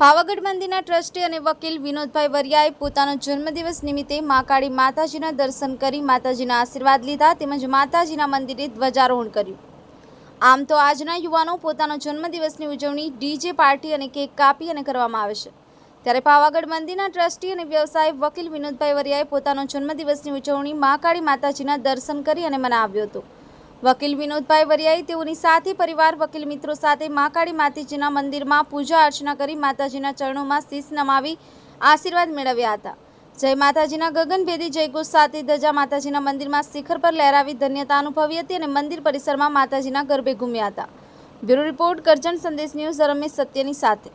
પાવાગઢ મંદિરના ટ્રસ્ટી અને વકીલ વિનોદભાઈ વરિયાએ પોતાનો જન્મદિવસ નિમિત્તે મહાકાળી માતાજીના દર્શન કરી માતાજીના આશીર્વાદ લીધા તેમજ માતાજીના મંદિરે ધ્વજારોહણ કર્યું. આમ તો આજના યુવાનો પોતાનો જન્મદિવસની ઉજવણી ડીજે પાર્ટી અને કેક કાપી અને કરવામાં આવે છે. ત્યારે પાવાગઢ મંદિરના ટ્રસ્ટી અને વ્યવસાય વકીલ વિનોદભાઈ વરિયાએ પોતાનો જન્મદિવસની ઉજવણી મહાકાળી માતાજીના દર્શન કરી અને મનાવ્યો હતો. વકીલ વિનોદભાઈ વરિયાએ તેઓની સાથે પરિવાર, વકીલ મિત્રો સાથે મહાકાળી માતાજીના મંદિરમાં પૂજા અર્ચના કરી માતાજીના ચરણોમાં શીશ નમાવી આશીર્વાદ મેળવ્યા હતા. જય માતાજીના ગગનભેદી જયઘોષ સાથે ધજા માતાજીના મંદિરમાં શિખર પર લહેરાવી ધન્યતા અનુભવી હતી અને મંદિર પરિસરમાં માતાજીના ગરબે ઘૂમ્યા હતા. બ્યુરો રિપોર્ટ કરજણ સંદેશ ન્યૂઝ રમેશ સત્યની સાથે.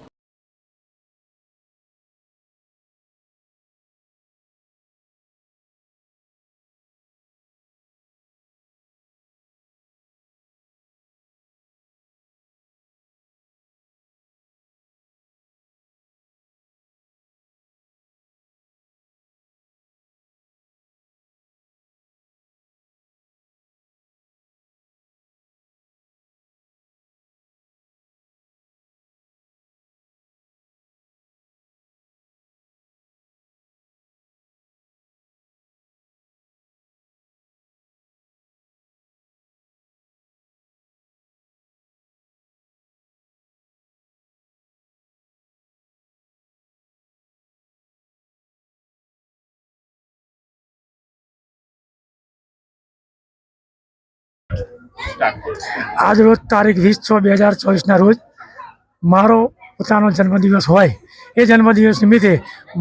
આજ રોજ તારીખ વીસ છ બે હજાર ચોવીસના રોજ મારો પોતાનો જન્મદિવસ હોય. એ જન્મદિવસ નિમિત્તે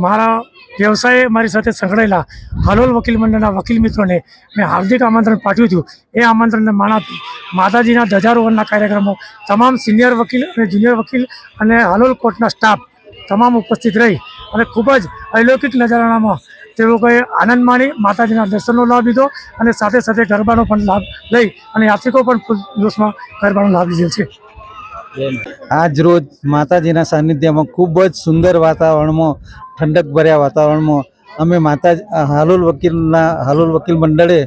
મારા વ્યવસાયે મારી સાથે સંકળાયેલા હાલોલ વકીલ મંડળના વકીલ મિત્રોને મેં હાર્દિક આમંત્રણ પાઠવ્યું હતું. એ આમંત્રણને માન આપી માતાજીના ધજારોહણના કાર્યક્રમો, તમામ સિનિયર વકીલ અને જુનિયર વકીલ અને હાલોલ કોર્ટના સ્ટાફ તમામ ઉપસ્થિત રહી અને ખૂબ જ અલૌકિક નજરાણામાં તે લોકોએ આનંદ માણી માતાજીના દર્શનનો લાભ લીધો અને સાથે સાથે ગરબાનો પણ લાભ લઈ અને યાત્રિકો પણ ફૂલ ગરબાનો લાભ લીધેલ છે. આજ રોજ માતાજીના સાનિધ્યમાં ખૂબ જ સુંદર વાતાવરણમાં ઠંડક ભર્યા વાતાવરણમાં અમે માતા, હાલોલ વકીલના, હાલોલ વકીલ મંડળે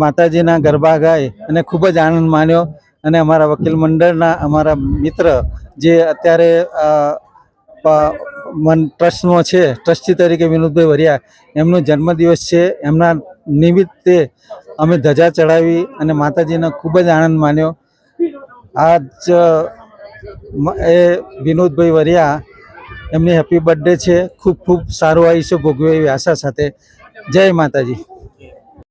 માતાજીના ગરબા ગાય અને ખૂબ જ આનંદ માણ્યો અને અમારા વકીલ મંડળના અમારા મિત્ર જે અત્યારે મન ટ્રસ્ટનો છે, ટ્રસ્ટી તરીકે વિનોદભાઈ વરિયા, એમનો જન્મદિવસ છે, એમના નિમિત્તે અમે ધજા ચડાવી અને માતાજીનો ખૂબ જ આનંદ માન્યો. આજ એ વિનોદભાઈ વરિયા એમની હેપી બર્થડે છે. ખૂબ ખૂબ સારું આયુષ્ય ભોગવે એવી આશા સાથે. જય માતાજી.